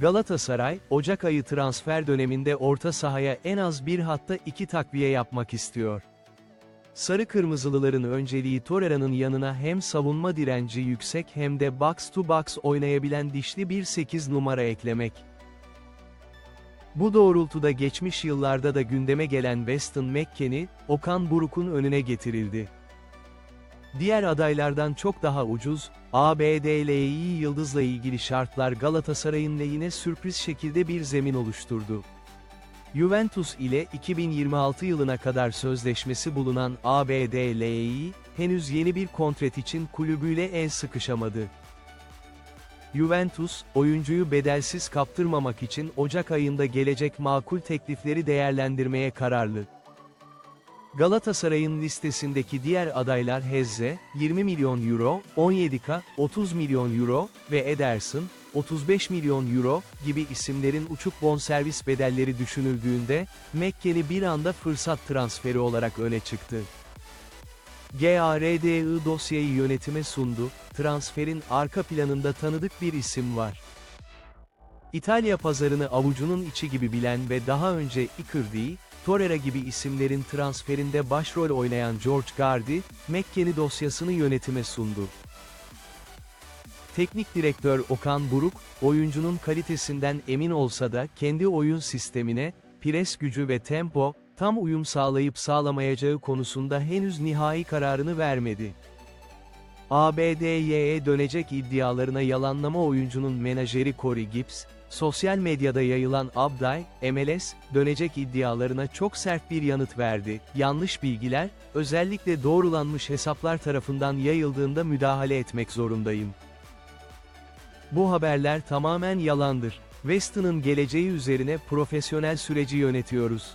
Galatasaray, Ocak ayı transfer döneminde orta sahaya en az bir hatta iki takviye yapmak istiyor. Sarı Kırmızılıların önceliği Torreira'nın yanına hem savunma direnci yüksek hem de box to box oynayabilen dişli bir 8 numara eklemek. Bu doğrultuda geçmiş yıllarda da gündeme gelen Weston McKennie, Okan Buruk'un önüne getirildi. Diğer adaylardan çok daha ucuz, ABD'li Yıldız'la ilgili şartlar Galatasaray'ın lehine sürpriz şekilde bir zemin oluşturdu. Juventus ile 2026 yılına kadar sözleşmesi bulunan ABD'li, henüz yeni bir kontrat için kulübüyle el sıkışamadı. Juventus, oyuncuyu bedelsiz kaptırmamak için Ocak ayında gelecek makul teklifleri değerlendirmeye kararlı. Galatasaray'ın listesindeki diğer adaylar Hezze, 20 milyon euro, 17K, 30 milyon euro ve Ederson, 35 milyon euro gibi isimlerin uçuk bonservis bedelleri düşünüldüğünde, Mekkeli bir anda fırsat transferi olarak öne çıktı. GARDI dosyayı yönetime sundu, transferin arka planında tanıdık bir isim var. İtalya pazarını avucunun içi gibi bilen ve daha önce Icardi, Torreira gibi isimlerin transferinde başrol oynayan George Gardi, Mekkeni dosyasını yönetime sundu. Teknik direktör Okan Buruk, oyuncunun kalitesinden emin olsa da kendi oyun sistemine, pres gücü ve tempo, tam uyum sağlayıp sağlamayacağı konusunda henüz nihai kararını vermedi. ABD'ye dönecek iddialarına yalanlama oyuncunun menajeri Corey Gibbs, sosyal medyada yayılan Abday, MLS, dönecek iddialarına çok sert bir yanıt verdi. Yanlış bilgiler, özellikle doğrulanmış hesaplar tarafından yayıldığında müdahale etmek zorundayım. Bu haberler tamamen yalandır. Weston'ın geleceği üzerine profesyonel süreci yönetiyoruz.